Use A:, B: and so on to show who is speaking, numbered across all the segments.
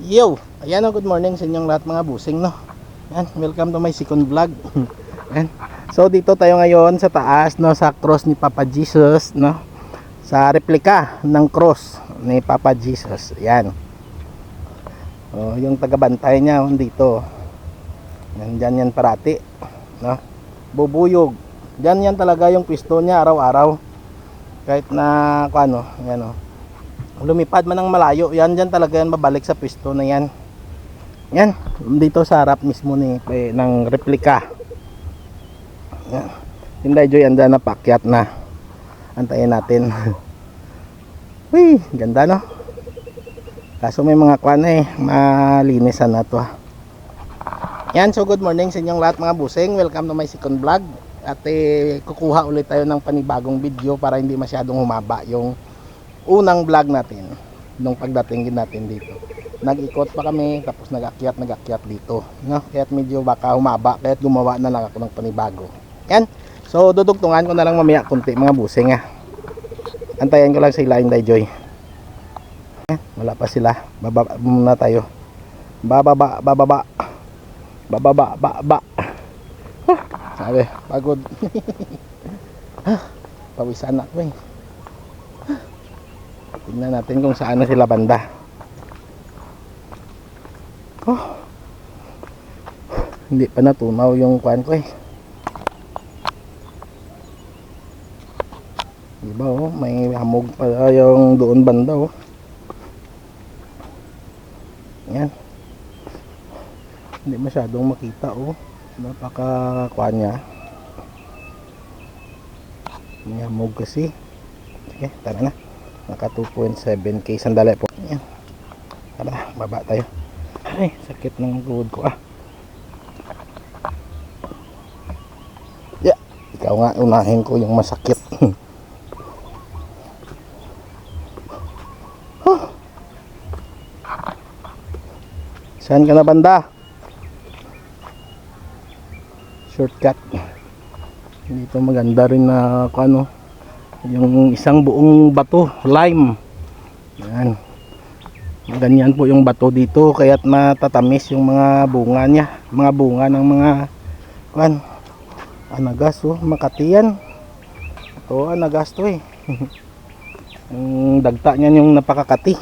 A: Yo! Ayan o, good morning sa inyong lahat mga busing no. Yan, welcome to my second vlog. Yan. So dito tayo ngayon sa taas no sa cross ni Papa Jesus no. Sa replika ng cross ni Papa Jesus. Yan. Oh, yung tagabantay niya oh, dito. Nandyan yan parati. No? Bubuyog. Diyan yan talaga yung pisto niya araw-araw. Kahit na kung ano, yan oh lumipad man ng malayo. Yan dyan talaga yan babalik sa pisto na yan. Yan dito sa harap mismo ni eh, ng replika. Yan. Hindi joy anda na pakyat na. Antayin natin. Uy, ganda no? Kaso may mga kwan eh malinisan na to ah. yan so good morning sa inyong lahat mga busing. Welcome to my second vlog. At eh, kukuha ulit tayo ng panibagong video para hindi masyadong humaba yung unang vlog natin nung pagdating natin dito. Nag-ikot pa kami tapos nag-akyat nag-akyat dito. No? kaya medyo baka humaba kaya gumawa na lang ako ng panibago. Yan. So dudugtungan ko na lang mamaya kunti mga busing ha antayan ko lang sila Inday Joy. Yan, wala pa sila. Bababa muna tayo. Bababa bababa. Bababa bababa. Sabi pagod. Ah, pawisan ako eh Tingnan natin kung saan na sila banda. Oh. Hindi pa natunaw yung kwan ko eh. Diba oh, may hamog pa yung doon banda oh. Yan. Hindi masyadong makita oh. Napaka kwan niya. May hamog kasi. Sige, tara na naka 2.7k sandali po. Yan tara baba tayo. Ay sakit ng tuhod ko ah. Yeah ikaw nga unahin ko yung masakit. Huh. saan ka na banda? Shortcut. Dito maganda rin na kung ano yung isang buong bato lime. Yan. Ganyan po yung bato dito kaya't matatamis yung mga bunga niya. Mga bunga ng mga kan anagas oh makati yan. Ito anagas to eh. Yung dagta niyan yung napakakati.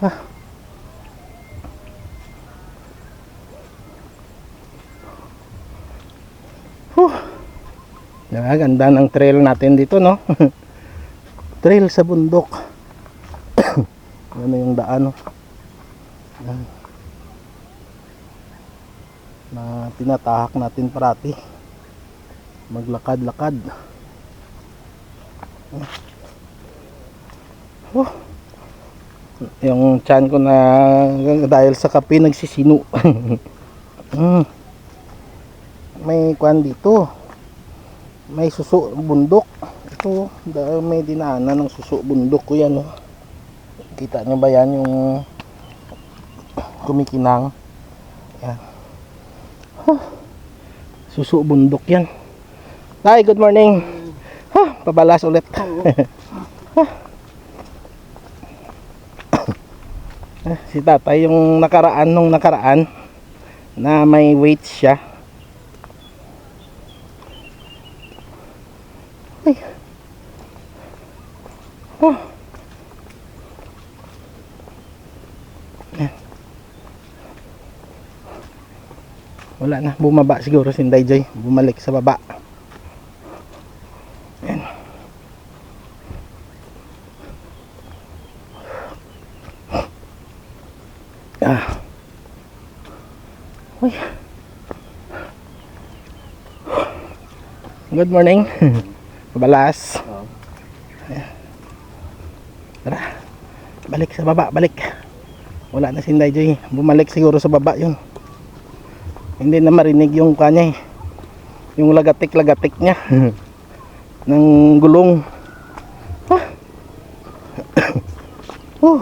A: Huh. Diba, ganda ng trail natin dito, no? trail sa bundok. ano yung daan, no? Na tinatahak natin parati. Maglakad-lakad. Huh. Yung chan ko na dahil sa kape nagsisino. mm may kwan dito may suso bundok. Ito may dinaanan ng suso bundok ko yan oh. kita nyo ba yan yung kumikinang? Yan. Huh. suso bundok yan. Hi good morning. Huh, pabalas ulit. Huh. si tatay yung nakaraan nung nakaraan na may weight siya Ay. Oh. Yan. Wala na, bumaba siguro si Inday Joy. Bumalik sa baba. Yan. Ah. Uy. Good morning. Balas. Tara. Balik sa baba, balik. Wala na si Inday Joy. Bumalik siguro sa baba yun. Hindi na marinig yung kanya eh. Yung lagatik-lagatik niya. ng gulong. Ah. uh.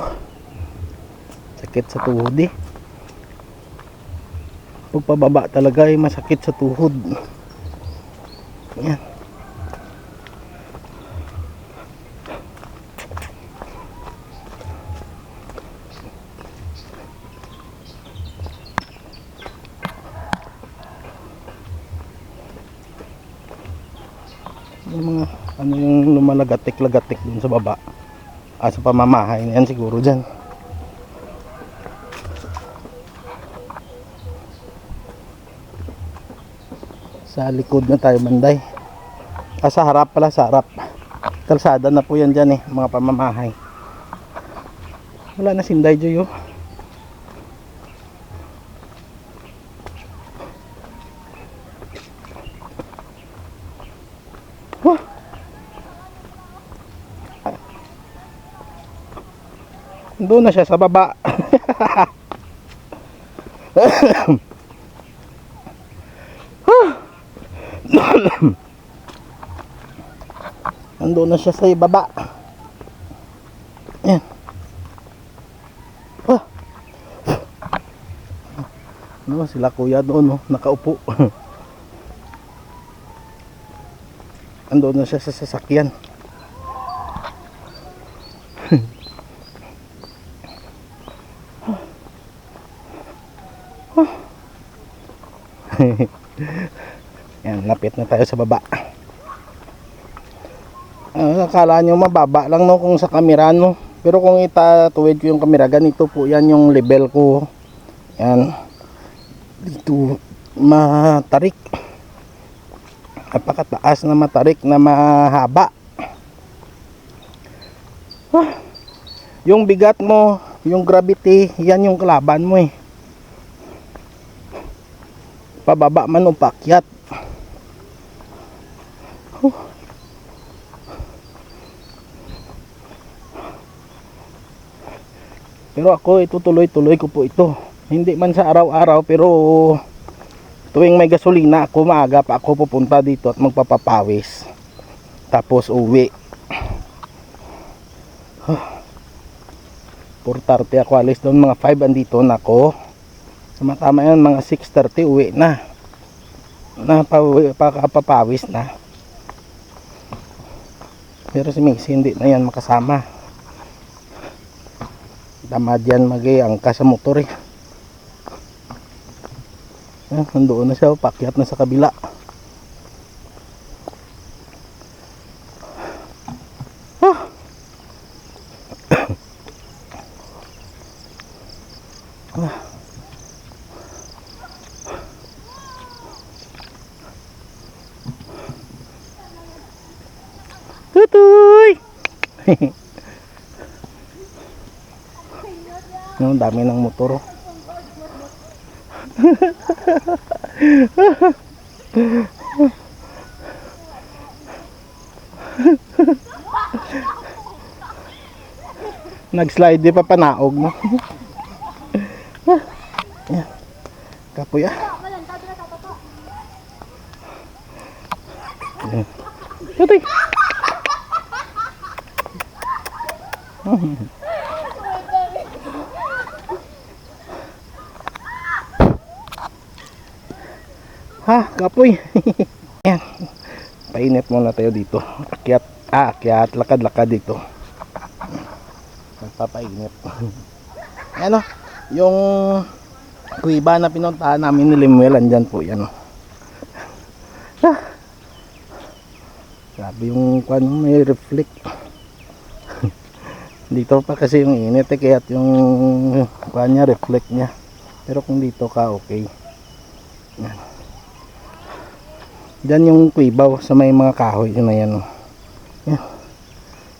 A: Sakit sa tuhod eh. Pagpababa talaga ay masakit sa tuhod. Yan. Yung mga ano yung lumalagatik-lagatik dun sa baba. Ah, sa pamamahay na yan siguro dyan. Sa likod na tayo banday. Ah, sa harap pala, sa harap. Kalsada na po yan dyan eh, mga pamamahay. Wala na sinday Joy Doon na siya sa baba. Nandun na siya sa baba. Yan. Ah. No, sila kuya doon, no, nakaupo. Andun na siya sa sasakyan. Yan, lapit na tayo sa baba. Ah, akala nyo mababa lang no kung sa kamera no. Pero kung itatuwid ko yung kamera, ganito po yan yung level ko. Yan. Dito matarik. Napakataas na matarik na mahaba. Ah, yung bigat mo, yung gravity, yan yung kalaban mo eh. Pababa man o pakyat. Pero ako itutuloy-tuloy ko po ito. Hindi man sa araw-araw pero tuwing may gasolina ako maaga pa ako pupunta dito at magpapapawis. Tapos uwi. Huh. 4.30 ako alis doon mga 5 andito na ako. Sumatama yan mga 6.30 uwi na. Na papapawis na. Pero si Mixie hindi na yan makasama tamad yan magi angka sa motor eh ah, nandoon na siya oh, pakyat na sa kabila ah. Ah. Tutoy! Ang dami ng motor. oh. Nag-slide di pa panaog no. Yan. Kapoy ah. Tutoy. Ha, kapoy. Yan. Painit muna tayo dito. Akyat, ah, akyat, lakad-lakad dito. Magpapainit. ano, yung kuiba na pinuntahan namin ni Limuel, andyan po yan. oh. Ah. Grabe yung kwan, may reflect. dito pa kasi yung init eh, kaya yung kwan niya, reflect niya. Pero kung dito ka, okay. Yan. Diyan yung kuibaw sa may mga kahoy yun na yan. Oh. Yan.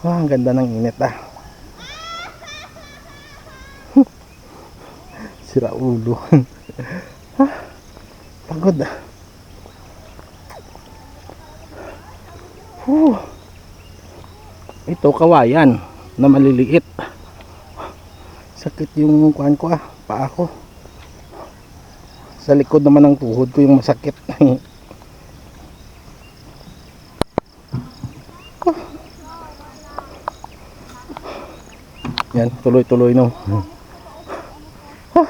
A: Ah, ang ganda ng init ah. Sira ulo. ah, pagod ah. Whew. Ito kawayan na maliliit. Sakit yung kuan ko ah, paa ko. Sa likod naman ng tuhod ko yung masakit. Yan, tuloy-tuloy no. Ah.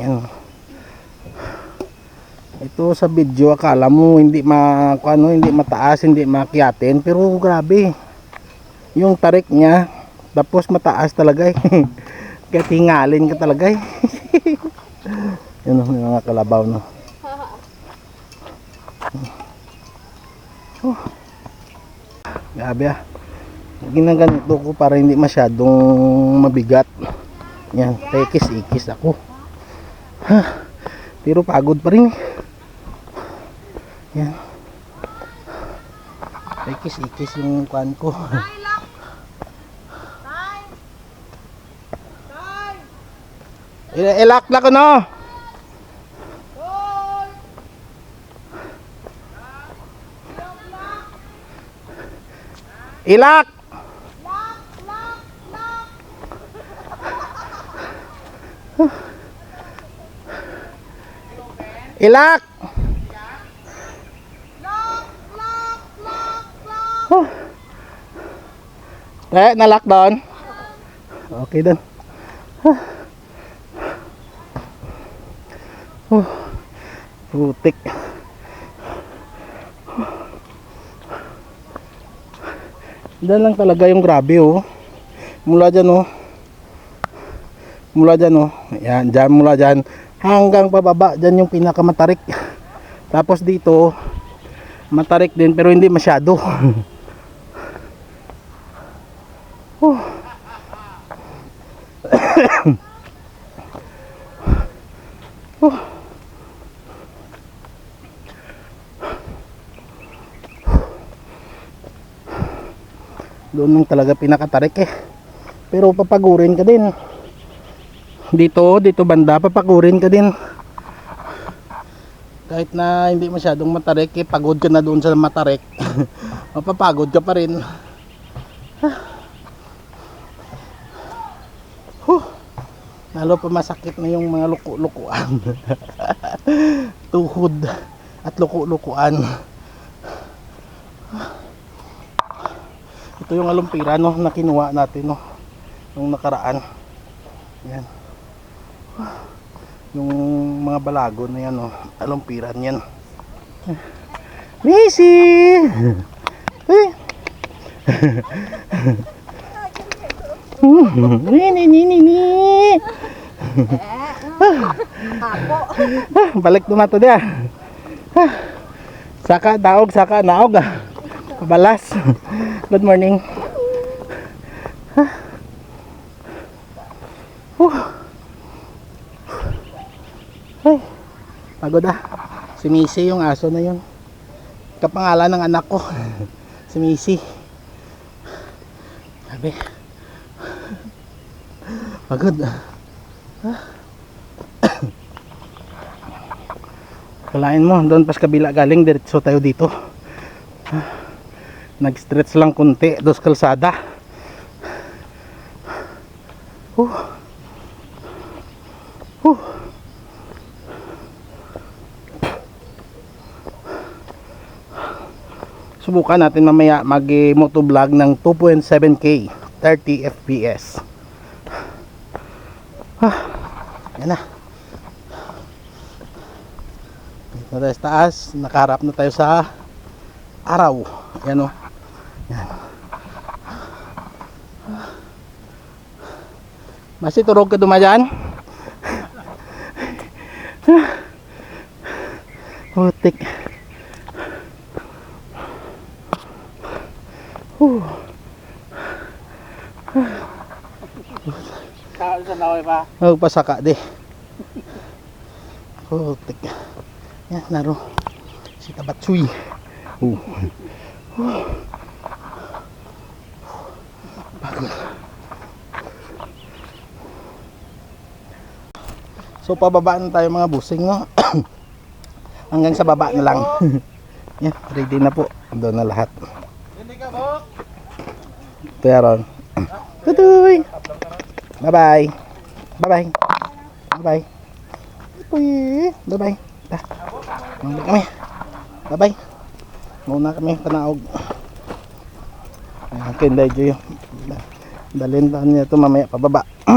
A: Yan. Ito sa video akala mo hindi ma ano, hindi mataas, hindi makyatin, pero grabe. Yung tarik niya tapos mataas talaga eh. Kaya tingalin ka talaga eh. Yan oh, yung mga kalabaw no. Oh. Grabe ah. Ginaganito ko para hindi masyadong mabigat. Yan, tekis-ikis ako. Ha, pero pagod pa rin eh. Yan. Tekis-ikis yung kwan ko. Ilak-lak ko no. Ilak! Ilak! Huh. Eh, nalak doon. Okay doon. Huh. Huh. Putik. Diyan lang talaga yung grabe oh. Mula dyan oh. Mula dyan oh. Yan, dyan mula dyan. Hanggang pababa. Dyan yung pinakamatarik. Tapos dito, matarik din pero hindi masyado. oh. oh. doon lang talaga pinakatarik eh pero papagurin ka din dito dito banda papagurin ka din. Kahit na hindi masyadong matarik eh pagod ka na doon sa matarik mapapagod ka pa rin. Huh. lalo pa masakit na yung mga luku-lukuan. Tuhod at luku-lukuan. Ito yung alumpira no na kinuha natin no nung nakaraan. Yan yung mga balago na yan no alumpiran yan. Missy! Eh. Ni ni ni ni ni. Ah, balik dumato dia. Ah, saka daog saka naog ah. Balas good morning. Huh. Pagod ah. Si Missy yung aso na yun. Kapangalan ng anak ko. Si Missy. Sabi. Pagod ah. Kalain mo, doon pas kabila galing, diretso tayo dito. Ah. Nag-stretch lang kunti, dos kalsada. Huh. Subukan natin mamaya mag-motovlog ng 2.7k 30 fps. Ah, yan na. Dito tayo sa taas, nakaharap na tayo sa araw. Yan o. Yan. Masih turog ka dumadyan? Putik.
B: Saan sa naway pa?
A: Oh, pasaka di. Putik. Yan, naro. Si Tabatsuy. Uh. Pagod. So pababa na tayo mga busing no. Hanggang sa baba na lang. Yan, ready na po. Doon na lahat.
B: Hindi ka bok!
A: Ito yaron. Tutoy. Bye-bye. Bye-bye. Bye-bye. Bye-bye. Kami. Bye-bye. Muna kami panaog. Akin dahil dyo Dalhin tahan niya ito mamaya pababa.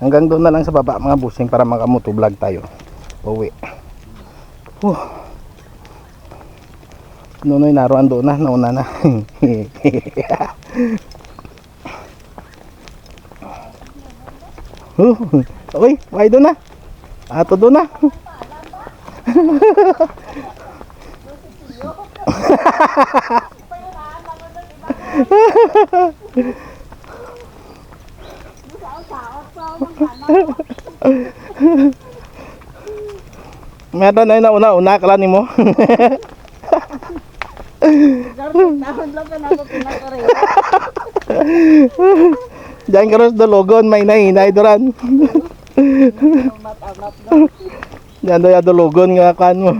A: Hanggang doon na lang sa baba mga busing para makamuto vlog tayo. Uwi. Huh. Nunoy naroan doon na, nauna na. huh. Uy, why doon na? Ato doon na. Meron na nauna-una kala ni mo.
C: Nahon lang na ako pinakare.
A: Diyan ka rin sa dulugon, may nahinay doran.
C: Matamat na.
A: Diyan doon yung dulugon nga kan mo.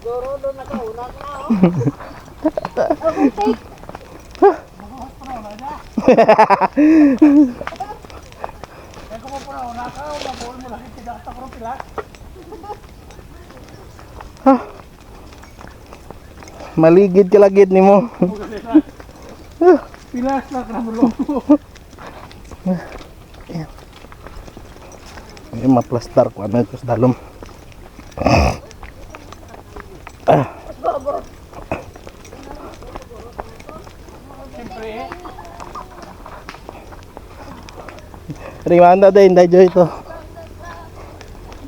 C: Guro doon nakauna ka.
A: Maligid ka lagid ni mo.
B: Mo.
A: May maplastar ko ano ito sa dalom.
B: Siyempre,
A: Rimanda din, dyan ito.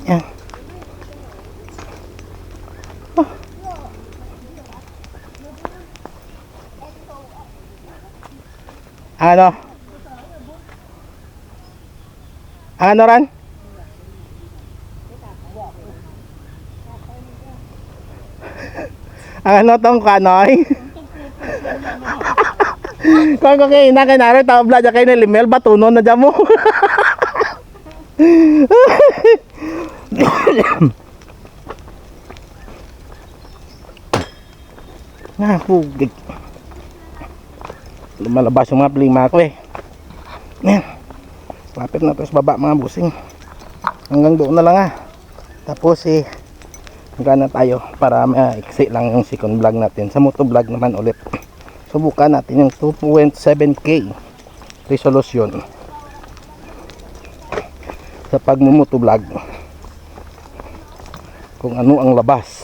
A: Yan. Ano? Ano ran? ano tong kanoy? Kung kung kayo na kanaro, tabla dyan kayo na limel, batunon na dyan mo. Ah, pugig. Lumalabas yung mga plima ko eh. Yan. Lapit na to sa baba mga busing. Hanggang doon na lang ah. Tapos eh, hanggang na tayo para maiksi lang yung second vlog natin. Sa moto vlog naman ulit. Subukan natin yung 2.7k resolution sa pagmumuto vlog kung ano ang labas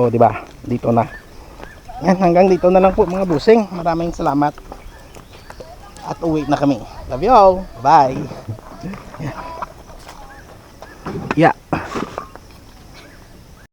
A: Oh, di ba? Dito na. Yan, hanggang dito na lang po mga busing. Maraming salamat. At uwi na kami. Love you all. Bye.